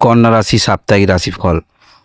কন্যা রাশি, সাপ্তাহিক রাশিফল।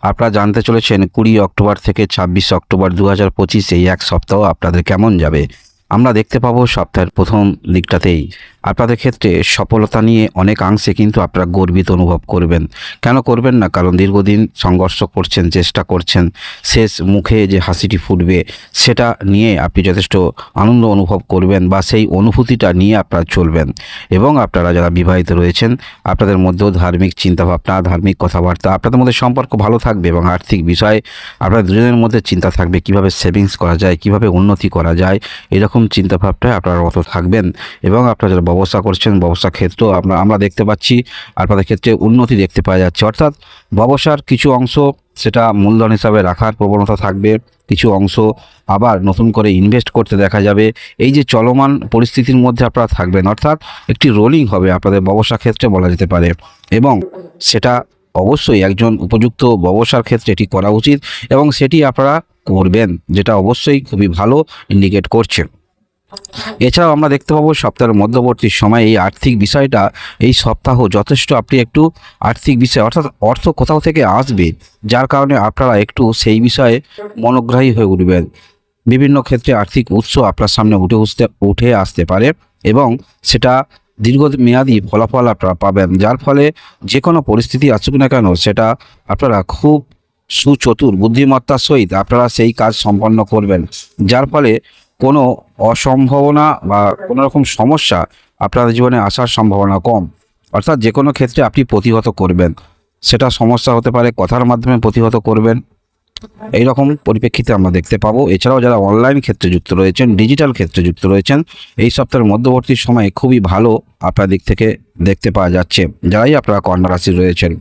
আপনারা জানতে চলেছেন কুড়ি অক্টোবর থেকে ছাব্বিশ অক্টোবর দু হাজার পঁচিশ এই এক সপ্তাহ আপনাদের কেমন যাবে। আমরা দেখতে পাবো সপ্তাহের প্রথম দিকটাতেই। আপনাদের ক্ষেত্রে সফলতা নিয়ে অনেকাংশে কিন্তু আপনারা গর্বিত অনুভব করবেন। কেন করবেন না? কারণ দীর্ঘদিন সংঘর্ষ করছেন, চেষ্টা করছেন, শেষ মুখে যে হাসিটি ফুটবে, সেটা নিয়ে আপনি যথেষ্ট আনন্দ অনুভব করবেন বা সেই অনুভূতিটা নিয়ে আপনারা চলবেন। এবং আপনারা যারা বিবাহিত রয়েছেন, আপনাদের মধ্যেও ধার্মিক চিন্তাভাবনা, ধার্মিক কথাবার্তা, আপনাদের মধ্যে সম্পর্ক ভালো থাকবে এবং আর্থিক বিষয়ে, আপনাদের দুজনের মধ্যে চিন্তা থাকবে কীভাবে সেভিংস করা যায়, কীভাবে উন্নতি করা যায়, এরকম চিন্তাভাবনায় আপনারা অত থাকবেন এবং আপনারা যারা ব্যবসা করছেন, ব্যবসা ক্ষেত্রেও আমরা আমরা দেখতে পাচ্ছি, আপনাদের ক্ষেত্রে উন্নতি দেখতে পাওয়া যাচ্ছে। অর্থাৎ ব্যবসার কিছু অংশ সেটা মূলধন হিসাবে রাখার প্রবণতা থাকবে, কিছু অংশ আবার নতুন করে ইনভেস্ট করতে দেখা যাবে। এই যে চলমান পরিস্থিতির মধ্যে আপনারা থাকবেন, অর্থাৎ একটি রোলিং হবে আপনাদের ব্যবসা ক্ষেত্রে বলা যেতে পারে এবং সেটা অবশ্যই একজন উপযুক্ত ব্যবসার ক্ষেত্রে এটি করা উচিত এবং সেটি আপনারা করবেন, যেটা অবশ্যই খুবই ভালো ইন্ডিকেট করছে। এছাড়াও আমরা দেখতে পাবো সপ্তাহের মধ্যবর্তী সময়ে এই আর্থিক বিষয়টা, এই সপ্তাহ যথেষ্ট আপনি একটু আর্থিক বিষয়, অর্থাৎ অর্থ কোথাও থেকে আসবে, যার কারণে আপনারা একটু সেই বিষয়ে মনোগ্রাহী হয়ে উঠবেন। বিভিন্ন ক্ষেত্রে আর্থিক উৎস আপনার সামনে উঠে উঠতে, উঠে আসতে পারে এবং সেটা দীর্ঘমেয়াদী ফলাফল আপনারা পাবেন, যার ফলে যে কোনো পরিস্থিতি আসুক না কেন, সেটা আপনারা খুব সুচতুর, বুদ্ধিমত্তার সহিত আপনারা সেই কাজ সম্পন্ন করবেন, যার ফলে কোনো অসম্ভাবনা বা কোনো রকম সমস্যা আপনাদের জীবনে আসার সম্ভাবনা কম। অর্থাৎ যে কোনো ক্ষেত্রে আপনি প্রতিহত করবেন। সেটা সমস্যা হতে পারে, কথার মাধ্যমে প্রতিহত করবেন। এই রকম পরিপ্রেক্ষিতে আমরা দেখতে পাবো। এছাড়াও যারা অনলাইন ক্ষেত্রে যুক্ত রয়েছেন, ডিজিটাল ক্ষেত্রে যুক্ত রয়েছেন, এই সপ্তাহের মধ্যবর্তী সময়ে খুবই ভালো আপনার দিক থেকে দেখতে পাওয়া যাচ্ছে। যারাই আপনারা কন্যা রাশি রয়েছেন।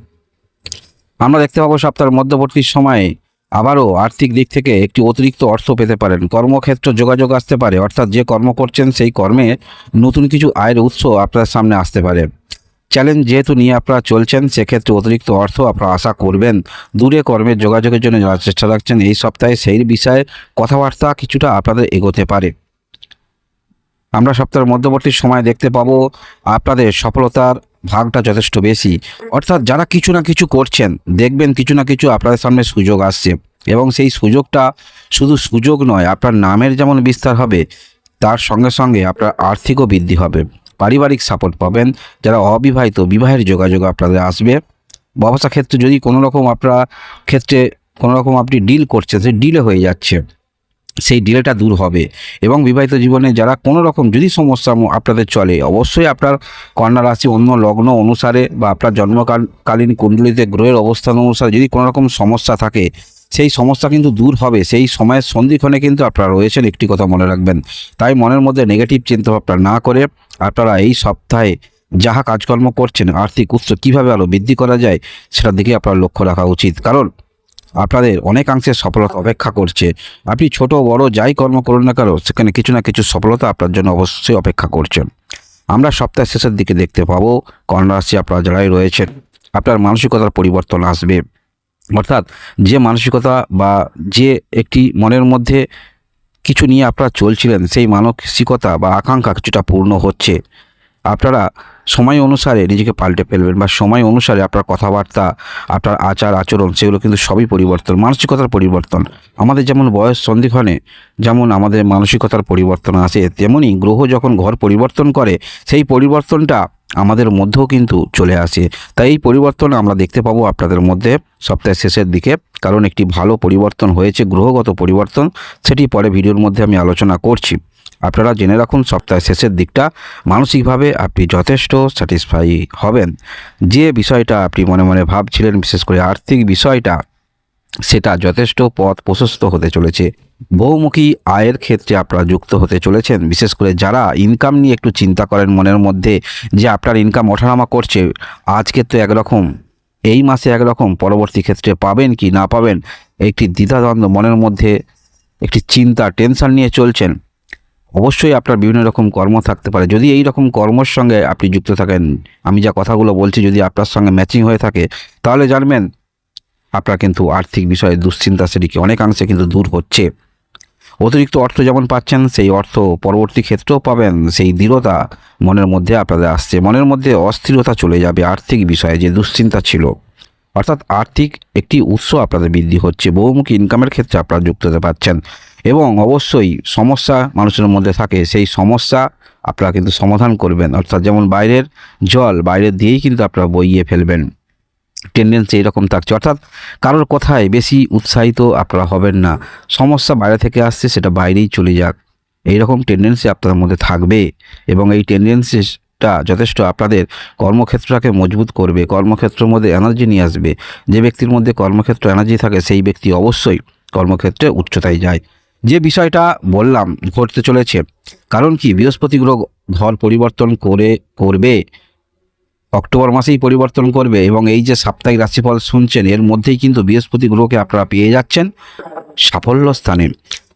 আমরা দেখতে পাবো সপ্তাহের মধ্যবর্তী সময়ে আবারও আর্থিক দিক থেকে একটি অতিরিক্ত অর্থ পেতে পারেন। কর্মক্ষেত্র যোগাযোগ আসতে পারে, অর্থাৎ যে কর্ম করছেন সেই কর্মে নতুন কিছু আয়ের উৎস আপনার সামনে আসতে পারে। চ্যালেঞ্জ যেহেতু নিয়ে আপনারা চলছেন, সেক্ষেত্রে অতিরিক্ত অর্থ আপনারা আশা করবেন। দূরে কর্মের যোগাযোগের জন্য যারা চেষ্টা রাখছেন। এই সপ্তাহে সেই বিষয়ে কথাবার্তা কিছুটা আপনাদের এগোতে পারে। আমরা সপ্তাহের মধ্যবর্তী সময় দেখতে পাবো আপনাদের সফলতার ভাগটা যথেষ্ট বেশি। অর্থাৎ যারা কিছু না কিছু করছেন, দেখবেন কিছু না কিছু আপনাদের সামনে সুযোগ আসছে। এবং সেই সুযোগটা শুধু সুযোগ নয়, আপনার নামের যেমন বিস্তার হবে, তার সঙ্গে সঙ্গে আপনার আর্থিকও বৃদ্ধি হবে। পারিবারিক সাপোর্ট পাবেন, যারা অবিবাহিত, বিবাহের যোগাযোগ আপনাদের আসবে। ব্যবসা ক্ষেত্রে যদি কোনো রকম আপনার ক্ষেত্রে কোনো রকম আপনি ডিল করছেন, সেই ডিলে হয়ে যাচ্ছে। সেই ডিলেটা দূর হবে। এবং বিবাহিত জীবনে যারা কোনো রকম যদি সমস্যা আপনাদের চলে, অবশ্যই আপনার কন্যা রাশি অন্য লগ্ন অনুসারে বা আপনার জন্মকালীন কুণ্ডলিতে গ্রহের অবস্থান অনুসারে যদি কোনো রকম সমস্যা থাকে, সেই সমস্যা কিন্তু দূর হবে। সেই সময়ের সন্ধিক্ষণে কিন্তু আপনারা রয়েছেন, একটি কথা মনে রাখবেন। তাই মনের মধ্যে নেগেটিভ চিন্তাভাবনা না করে আপনারা এই সপ্তাহে যাহা কাজকর্ম করছেন, আর্থিক উৎস কীভাবে আরও বৃদ্ধি করা যায়, সেটার দিকে আপনার লক্ষ্য রাখা উচিত। কারণ আপনাদের অনেকাংশে সফলতা অপেক্ষা করছে। আপনি ছোট বড় যাই কর্ম করুন না কেন সেখানে কিছু না কিছু সফলতা আপনার জন্য অবশ্যই অপেক্ষা করছেন। আমরা সপ্তাহের শেষের দিকে দেখতে পাবো কন্যা রাশি আপনারা যারাই রয়েছেন আপনার মানসিকতার পরিবর্তন আসবে। অর্থাৎ যে মানসিকতা বা যে একটি মনের মধ্যে কিছু নিয়ে আপনারা চলছিলেন সেই মানসিকতা বা আকাঙ্ক্ষা কিছুটা পূর্ণ হচ্ছে। আপনারা সময় অনুসারে নিজেকে পাল্টে ফেলবেন বা সময় অনুসারে আপনার কথাবার্তা, আপনার আচার, আচরণ সেগুলো কিন্তু সবই পরিবর্তন, মানসিকতার পরিবর্তন। আমাদের যেমন বয়স সন্ধিক্ষণে যেমন আমাদের মানসিকতার পরিবর্তন আসে তেমনই গ্রহ যখন ঘর পরিবর্তন করে, সেই পরিবর্তনটা আমাদের মধ্যেও কিন্তু চলে আসে। তাই এই পরিবর্তন আমরা দেখতে পাবো আপনাদের মধ্যে সপ্তাহের শেষের দিকে। কারণ একটি ভালো পরিবর্তন হয়েছে, গ্রহগত পরিবর্তন, সেটি পরে ভিডিওর মধ্যে আমি আলোচনা করছি। আপনারা জেনে রাখুন, সপ্তাহের শেষের দিকটা। মানসিকভাবে আপনি যথেষ্ট স্যাটিসফাই হবেন। যে বিষয়টা আপনি মনে মনে ভাবছিলেন, বিশেষ করে আর্থিক বিষয়টা, সেটা যথেষ্ট পথ প্রশস্ত হতে চলেছে। বহুমুখী আয়ের ক্ষেত্রে আপনারা যুক্ত হতে চলেছেন। বিশেষ করে যারা ইনকাম নিয়ে একটু চিন্তা করেন মনের মধ্যে, যে আপনার ইনকাম ওঠানামা করছে, আজকে তো একরকম, এই মাসে একরকম, পরবর্তী ক্ষেত্রে পাবেন কি না পাবেন, একটি দ্বিধাদ্বন্দ্ব মনের মধ্যে, একটি চিন্তা টেনশন নিয়ে চলছেন। অবশ্যই আপনার বিভিন্ন রকম কর্ম থাকতে পারে। যদি এই রকম কর্মর সঙ্গে আপনি যুক্ত থাকেন, আমি যা কথাগুলো বলছি যদি আপনার সঙ্গে ম্যাচিং হয়ে থাকে, তাহলে জানবেন আপনার কিন্তু আর্থিক বিষয়ে দুশ্চিন্তা সেটিকে অনেকাংশে কিন্তু দূর হচ্ছে। অতিরিক্ত অর্থ যেমন পাচ্ছেন, সেই অর্থ পরবর্তী ক্ষেত্রেও পাবেন। সেই দৃঢ়তা মনের মধ্যে আপনাদের আসছে। মনের মধ্যে অস্থিরতা চলে যাবে আর্থিক বিষয়ে যে দুশ্চিন্তা ছিল। অর্থাৎ আর্থিক একটি উৎস আপনাদের বৃদ্ধি হচ্ছে। বহুমুখী ইনকামের ক্ষেত্রে আপনারা যুক্ত হতে পারছেন। এবং অবশ্যই সমস্যা মানুষের মধ্যে থাকে। সেই সমস্যা আপনারা কিন্তু সমাধান করবেন। অর্থাৎ যেমন বাইরের জল বাইরে দিয়েই কিন্তু আপনারা বইয়ে ফেলবেন। টেন্ডেন্সি এরকম থাকছে। অর্থাৎ কারোর কথায় বেশি উৎসাহিত আপনারা হবেন না। সমস্যা বাইরে থেকে আসছে, সেটা বাইরেই চলে যাক। এইরকম টেন্ডেন্সি আপনাদের মধ্যে থাকবে এবং এই টেন্ডেন্সিটা যথেষ্ট আপনাদের কর্মক্ষেত্রটাকে মজবুত করবে। কর্মক্ষেত্রের মধ্যে এনার্জি নিয়ে আসবে। যে ব্যক্তির মধ্যে কর্মক্ষেত্র এনার্জি থাকে, সেই ব্যক্তি অবশ্যই কর্মক্ষেত্রে উচ্চতায় যায়। যে বিষয়টা বললাম ঘটতে চলেছে, কারণ কি বৃহস্পতি গ্রহ ঘর পরিবর্তন করে, করবে, অক্টোবর মাসেই পরিবর্তন করবে এবং এই যে সাপ্তাহিক রাশিফল শুনছেন, এর মধ্যেই কিন্তু বৃহস্পতি গ্রহকে আপনারা পেয়ে যাচ্ছেন সাফল্য স্থানে।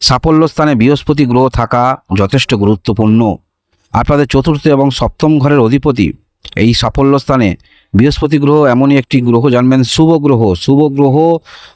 সাফল্য স্থানে বৃহস্পতি গ্রহ থাকা যথেষ্ট গুরুত্বপূর্ণ। আপনাদের চতুর্থ এবং সপ্তম ঘরের অধিপতি এই সাফল্য স্থানে বৃহস্পতি গ্রহ এমনই একটি গ্রহ জানবেন শুভ গ্রহ। শুভ গ্রহ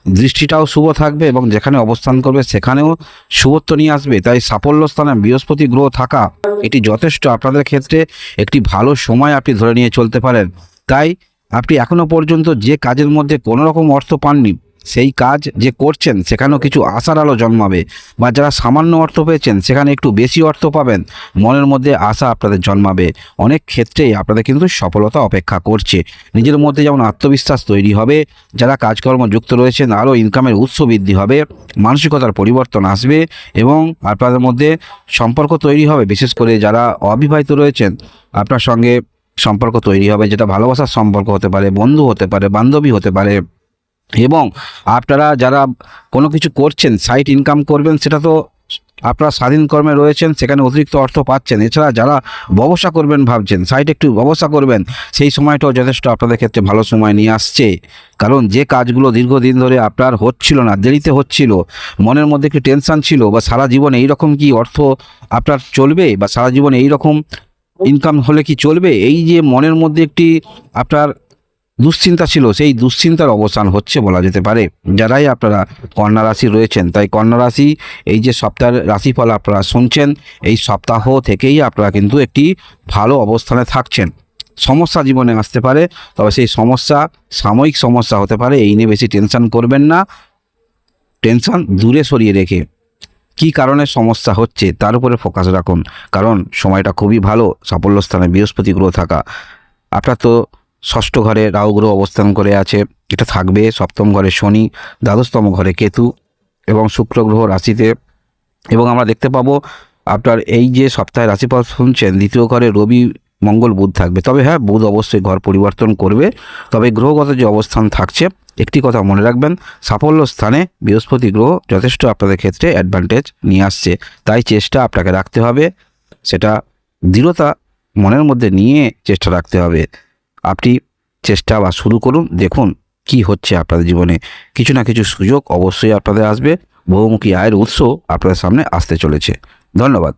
দৃষ্টিটাও শুভ থাকবে এবং যেখানে অবস্থান করবে সেখানেও শুভত্ব নিয়ে আসবে। তাই সাফল্য স্থানে বৃহস্পতি গ্রহ থাকা এটি যথেষ্ট আপনাদের ক্ষেত্রে একটি ভালো সময় আপনি ধরে নিয়ে চলতে পারেন। তাই আপনি এখনও পর্যন্ত যে কাজের মধ্যে কোনো রকম অর্থ পাননি সেই কাজ যে করছেন, সেখানেও কিছু আশার আলো জন্মাবে বা যারা সামান্য অর্থ পেয়েছেন, সেখানে একটু বেশি অর্থ পাবেন, মনের মধ্যে আশা আপনাদের জন্মাবে। অনেক ক্ষেত্রেই আপনাদের কিন্তু সফলতা অপেক্ষা করছে। নিজের মধ্যে যেমন আত্মবিশ্বাস তৈরি হবে, যারা কাজকর্ম যুক্ত রয়েছেন, আরও ইনকামের উৎস বৃদ্ধি হবে, মানসিকতার পরিবর্তন আসবে এবং আপনাদের মধ্যে সম্পর্ক তৈরি হবে। বিশেষ করে যারা অবিবাহিত রয়েছেন, আপনার সঙ্গে সম্পর্ক তৈরি হবে, যেটা ভালোবাসার সম্পর্ক হতে পারে, বন্ধু হতে পারে, বান্ধবী হতে পারে। এবং আপনারা যারা কোনো কিছু করছেন সাইট ইনকাম করবেন, সেটা তো আপনারা স্বাধীন কর্মে রয়েছেন, সেখানে অতিরিক্ত অর্থ পাচ্ছেন। এছাড়া যারা ব্যবসা করবেন ভাবছেন সাইট একটু ব্যবসা করবেন, সেই সময়টাও যথেষ্ট আপনাদের ক্ষেত্রে ভালো সময় নিয়ে আসছে। কারণ যে কাজগুলো দীর্ঘদিন ধরে আপনার হচ্ছিল না, দেরিতে হচ্ছিল, মনের মধ্যে একটি টেনশন ছিল বা সারা জীবনে এইরকম কি অর্থ আপনার চলবে বা সারা জীবনে এইরকম ইনকাম হলে কি চলবে? এই যে মনের মধ্যে একটি আপনার দুশ্চিন্তা ছিল, সেই দুশ্চিন্তার অবসান হচ্ছে বলা যেতে পারে। যারাই আপনারা কন্যা রাশি রয়েছেন, তাই কন্যা রাশি, এই যে সপ্তাহের রাশিফল আপনারা শুনছেন, এই সপ্তাহ থেকেই আপনারা কিন্তু একটি ভালো অবস্থানে থাকছেন। সমস্যা জীবনে আসতে পারে, তবে সেই সমস্যা, সাময়িক সমস্যা হতে পারে, এই নিয়ে বেশি টেনশন করবেন না। টেনশন দূরে সরিয়ে রেখে কি কারণে সমস্যা হচ্ছে, তার উপরে ফোকাস রাখুন। কারণ সময়টা খুবই ভালো, সাফল্য স্থানে বৃহস্পতি গ্রহ থাকা। আপনার তো ষষ্ঠ ঘরে রাহু গ্রহ অবস্থান করে আছে, এটা থাকবে সপ্তম ঘরে শনি, দ্বাদশতম ঘরে কেতু এবং শুক্র গ্রহ রাশিতে। এবং আমরা দেখতে পাবো আপনার এই যে সপ্তাহে রাশিফল শুনছেন, দ্বিতীয় ঘরে রবি, মঙ্গল, বুধ থাকবে। তবে হ্যাঁ বুধ অবশ্যই ঘর পরিবর্তন করবে। তবে গ্রহগত যে অবস্থান থাকছে, একটি কথা মনে রাখবেন, সাফল্য স্থানে বৃহস্পতি গ্রহ যথেষ্ট আপনাদের ক্ষেত্রে অ্যাডভান্টেজ নিয়ে আসছে। তাই চেষ্টা আপনাকে রাখতে হবে, সেটা দৃঢ়তা মনের মধ্যে নিয়ে চেষ্টা রাখতে হবে। আপনি চেষ্টা বা শুরু করুন, দেখুন কি হচ্ছে আপনাদের জীবনে। কিছু না কিছু সুযোগ অবশ্যই আপনাদের আসবে। বহুমুখী আয়ের উৎস আপনাদের সামনে আসতে চলেছে। ধন্যবাদ।